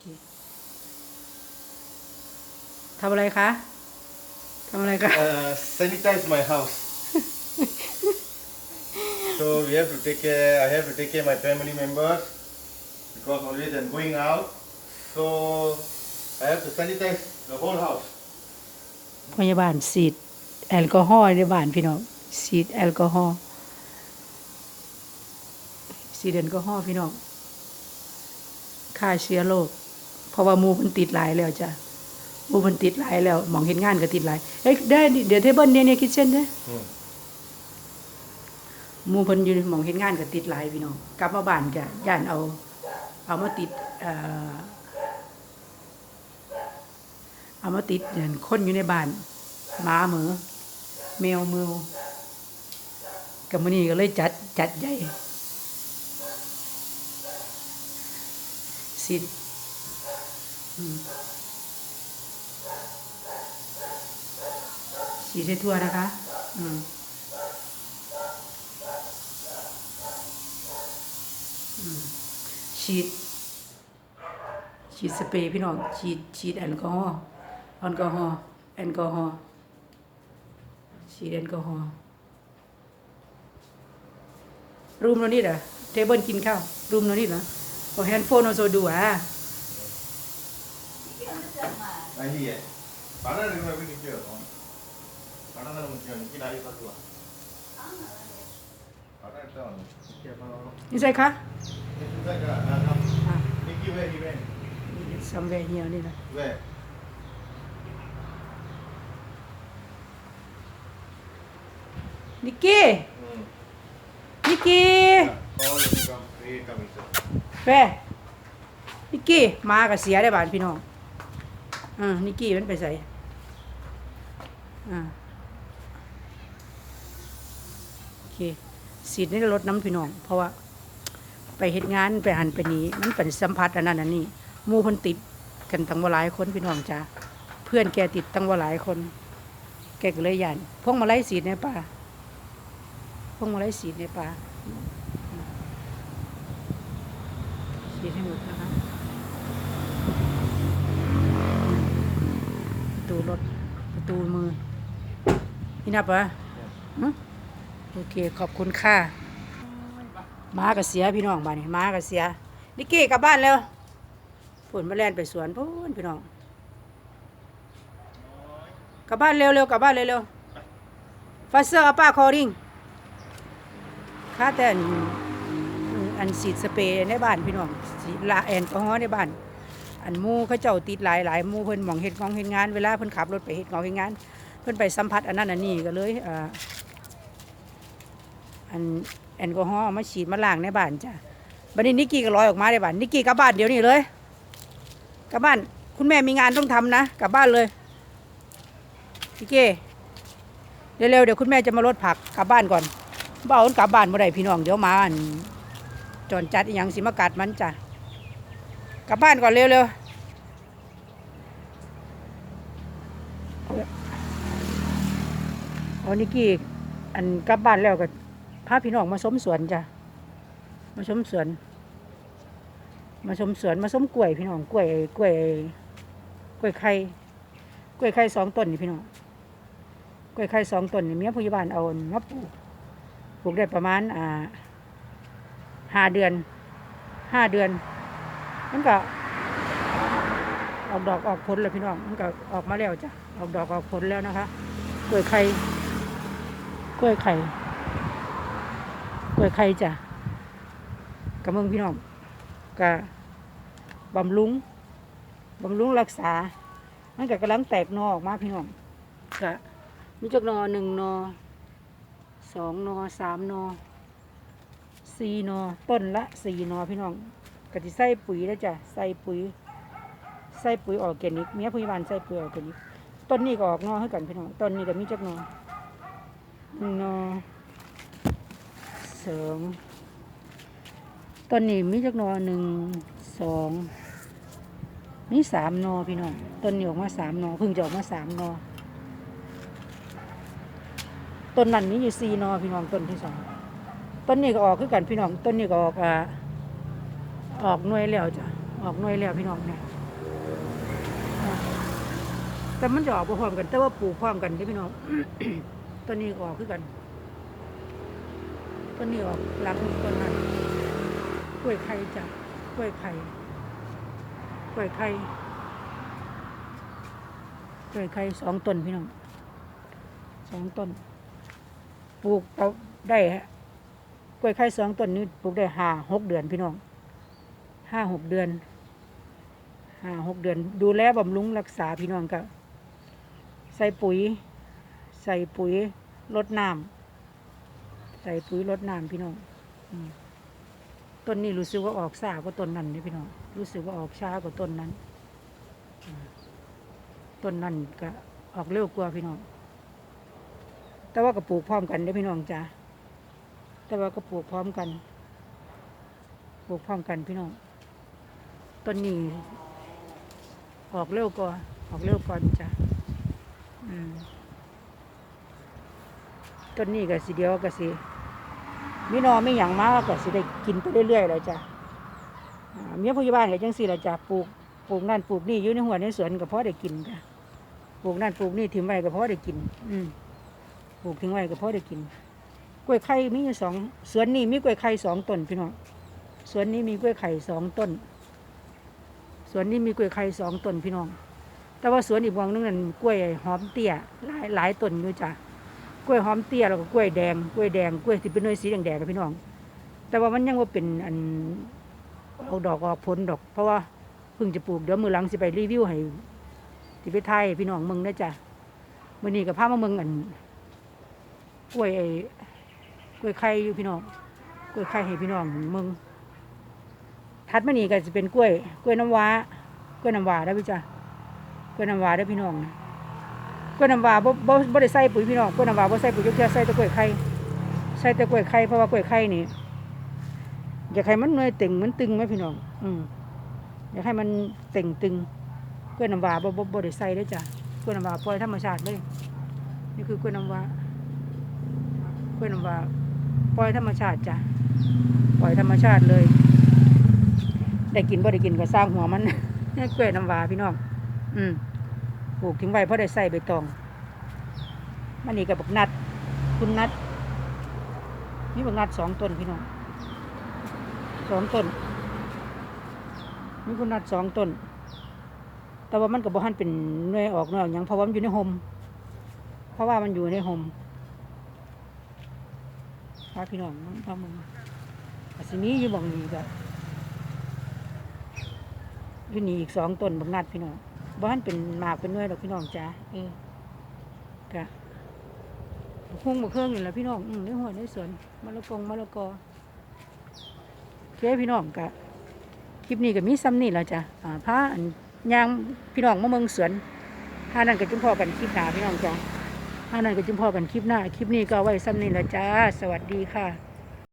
เคทำอะไรคะทำอะไรคะ Uh, sanitize my house. so we have to take care. I have to take care of my family members because always I'm going out. So I have to sanitize the whole house. พยาบาลฉีดแอลกอฮอล์ในบ้านพี่น้องฉีดแอลกอฮอล์ฉีดแอลกอฮอล์พี่น้องฆ่าเชื้อโรค เพราะว่าหมูมันติดหลายแล้วจ้ะหมูมันติดหลายแล้วหมองเห็นงานก็ติดหลายเอ้ยได้เดี๋ยวเทเบิลเนี่ยเนี่ยคิดเช่นเด้อ Hmm. หมู่เพิ่นอยู่หมองเฮ็ดงานก็ติดหลายพี่น้องกลับมาบ้านก็ย่านเอา เอามาติดเอ่อเอามาติดอย่างคนอยู่ในบ้านหมาเหมือแมวมือกับมื้อนี้ก็เลยจัดจัดใหญ่สิ อืมสีให้ทั่วนะคะ อืมฉีด ฉีดสเปรย์พี่น้อง ฉีด ฉีดแอลกอฮอล์ แอลกอฮอล์ แอลกอฮอล์ ฉีดแอลกอฮอล์ รูมโนนี่เหรอ เทเบิลกินข้าว รูมโนนี่เหรอโอ้แฮนด์โฟนโอโซดูอะ I hear. Para de nuevo que quiero. Para de nuevo que quiero. Quiero ir a tu. Para de nuevo. Quiero. นี่ใช่คะ This is like a. Uh, Nicky, where he went? ซัมเวเฮียนี่นะ Where? นิกกี้ Hmm. นิกกี้ Oh, you come. Wait, come here. แฟนิกกี้มากับเสียได้บ้านพี่น้อง อ่านิกกี้มันไปใส่อ่าโอเคสีดในรถน้ำพี่น้อง เพราะว่า ไปเฮ็ดงานไปหันไปนี้ มันเป็นสัมผัสอันนั้นอันนี้มู่เพิ่นติดกันตั้งว่าหลายคนพี่น้องจ้าเพื่อนแกติดตั้งว่าหลายคน แกก็เลยยันพวกมาไล่สีดในป่าพวกมาไล่สีดในป่าฉีดให้หมดนะคะป ระตูรถประตูมือนี่นับเหรอหึโอเคขอบคุณค่ะม้ากับเสียพี่น้องบ้านนี้ม้ากับเสียนิกกี้กลับบ้านแล้วผลมาแล่นไปสวนพูนพี่น้องกลับบ้านเร็วๆกลับบ้านเร็วเร็วฟาเซอร์อาป้าคอริงค่าแต่อันอันฉีดสเปรย์ในบ้านพี่น้องฉีละแอลกอฮอล์ในบ้าน อันมู่เขาเจ้าติดหลายหลายมู่เพิ่นมองเฮ็ดงองเฮ็ดงานเวลาเพิ่นขับรถไปเฮ็ดงองเฮ็ดงาน เพิ่นไปสัมผัสอันนั้นอันนี้ก็เลยอ่ออันแอลกอฮอล์มาฉีดมาล้างในบ้านจ้ะบัดนี้นิกกี้ก็ลอยออกมาในบ้านนิกกี้กลับบ้านเดี๋ยวนี้เลยกลับบ้านคุณแม่มีงานต้องทำนะกลับบ้านเลยนิกกี้เร็วๆเดี๋ยวคุณแม่จะมาลดผักกลับบ้านก่อนบ่เอามันกลับบ้านบ่ได้พี่น้องเดี๋ยวมาอันจอนจัดอหย่างสิมากัดมันจ้ะ กลับบ้านก่อนเร็วๆเอานิกกี้อันกลับบ้านแล้วก็พาพี่น้องมาสมสวนจ้ะ มาสมสวน มาสมสวนมาสมกล้วยพี่น้องกล้วยกล้วยกล้วยไข่กล้วยไข่สองต้นนี่พี่น้องกล้วยไข่สองต้นนี่เมียพยาบาลเอามาปลูกปลูกได้ประมาณอ่าห้าเดือนห้าเดือน มันก็ออกดอกออกผลแล้วพี่น้อง มันก็ออกมาแล้วจ้ะ ออกดอกออกผลแล้วนะคะ กล้วยไข่ กล้วยไข่ กล้วยไข่จ้ะกระเมืองพี่น้องก็บำรุง บำรุงรักษา มันก็กำลังแตกนอออกมาพี่น้องก็มีจักนอหนึ่งนอสองนอสามนอสี่นอต้นละสี่นอพี่น้อง กะทิใส่ปุ๋ยแล้วจ้ะใส่ปุ๋ย ใส่ปุ๋ยออร์แกนิกเมียพยาบาลใส่ปุ๋ยออร์แกนิกต้นนี้ก็ออกนอให้กันพี่น้องต้นนี้ก็มีจักนอหนึ่งนอสองต้นนี้มีจักนอหนึ่งสองมีสามนอพี่น้องต้นนี้ออกมาสามนอเพิ่งจะออกมาสามนอต้นนั้นมีอยู่สี่นอพี่น้องต้นที่สองต้นนี้ก็ออกคือกันพี่น้องต้นนี้ก็ออกอ่า ออกหน่วยแล้วจ้ะออกหน่วยแล้วพี่น้องเนี่ยแต่มันจะออกพร้อมกัน แต่ว่าปลูกพร้อมกันเด้อพี่น้องต้นนี้ก็ออกคือกันต้นนี้ออกหลังต้นนั้นกล้วยไข่จ้ะกล้วยไข่กล้วยไข่กล้วยไข่สองต้นพี่น้องสองต้นปลูกเอาได้ฮะกล้วยไข่สองต้นนี้ปลูกได้ห้าหกเดือนพี่น้อง ห้าหกเดือนห้าหกเดือน ดูแลบำรุงรักษาพี่น้องก็ใส่ปุ๋ย ใส่ปุ๋ยลดน้ำใส่ปุ๋ยลดน้ำพี่น้องต้นนี้รู้สึกว่าออกช้ากว่าต้นนั้นนี่พี่น้องรู้สึกว่าออกช้ากว่าต้นนั้นต้นนั้นก็ออกเร็วกว่าพี่น้อง แต่ว่าก็ปลูกพร้อมกันได้พี่น้องจ้าแต่ว่าก็ปลูกพร้อมกัน ปลูกพร้อมกันพี่น้อง ต้นนี้ออกเร็วกว่าออกเร็วก่อนจ้ะอืมต้นนี้ก็สิเดียวก็สิมีนอไม่หยังมากก็สิได้กินไปเรื่อยๆเลยจ้ะเมียผู้ใหญ่บ้านก็จังสี่ละจ้ะปลูกปลูกนั่นปลูกนี่อยู่ในหัวในสวนก็พอได้กินจ้ะปลูกนั่นปลูกนี่ทิ้งไว้ก็พอได้กิน อืมปลูกทิ้งไว้ก็พอได้กินกล้วยไข่มีอยู่สองสวนนี้มีกล้วยไข่สองต้นพี่น้องสวนนี้มีกล้วยไข่สองต้น สวนนี้มีกล้วยไข่สองต้นพี่น้อง แต่ว่าสวนอีกวังนึงนั่นกล้วยหอมเตี้ยหลายหลายต้นอยู่จ้ะกล้วยหอมเตี้ยแล้วก็กล้วยแดงกล้วยแดงกล้วยที่เป็นหน่วยสีแดงๆนะพี่น้อง แต่ว่ามันยังว่าเป็นอันเอาดอกออกผลดอก เพราะว่าเพิ่งจะปลูกเดี๋ยวมือหลังสิไปรีวิวให้สิไปไทยพี่น้องมืองนะจ้ะมื่อนี้กับพามาเมืองอันกล้วยไอ้กล้วยไข่อยู่พี่น้องกล้วยไข่ให้พี่น้องเมือง ถัดมานี่ก็จะเป็นกล้วย กล้วยน้ำว้ากล้วยน้ำว้าได้พี่จ้ะกล้วยน้ำว้าได้พี่น้องกล้วยน้ำว้าบ่บ่บ่ได้ใส่ปุ๋ยพี่น้องกล้วยน้ำว้าบ่ใส่ปุ๋ยยกแค่ใส่แต่กล้วยไข่ใส่แต่กล้วยไข่เพราะว่ากล้วยไข่นี่อยากให้มันหน่วยต่งมันตึงไหมพี่น้อง อืมอยากให้มันเต่งตึงกล้วยน้ำว้าบ่บ่บ่ได้ใส่เลยจ้ะกล้วยน้ำว้าปล่อยธรรมชาติเลยนี่คือกล้วยน้ำว้ากล้วยน้ำว้าปล่อยธรรมชาติจ้ะปล่อยธรรมชาติเลย ได้กินบ่ได้กินก็สร้างหัวมันกล้วยน้ำว้าพี่น้อง อืมปลูกทิ้งไว้เพราะได้ใส่ใบตองมันนี่กับบักนัด คุณนัดนี่บักนัดสองต้นพี่น้องสองต้นนี่คุณนัดสองต้น แต่ว่ามันกับบ่หันเป็นหน่วยออกหน่วยออกหยังเพราะว่ามันอยู่ในโฮมเพราะว่ามันอยู่ในโฮมพาพี่น้องมันพามึงอาสิมีอยู่บ่งนี้ก็ อยู่นี่อีกสองต้นบักนัดพี่น้องบ้านเป็นหมากเป็นหน่วยดอกพี่น้องจ้าเออกะหุ้งบะเครื่องนี่แหละพี่น้องอืมในหัวในสวนมะละกงมะละกอโอเคพี่น้องกะคลิปนี้ก็มีซ้ำนี่แหละจ้ะอ่าพาอันยางพี่น้องมาเมืองสวนถ้านั่นก็จุ่มพอกันคลิปหน้าพี่น้องจ้าถ้านั่นก็จุ่มพอกันคลิปหน้า คลิปนี้ก็เอาไว้ซ้ำนี่แหละจ้า สวัสดีค่ะ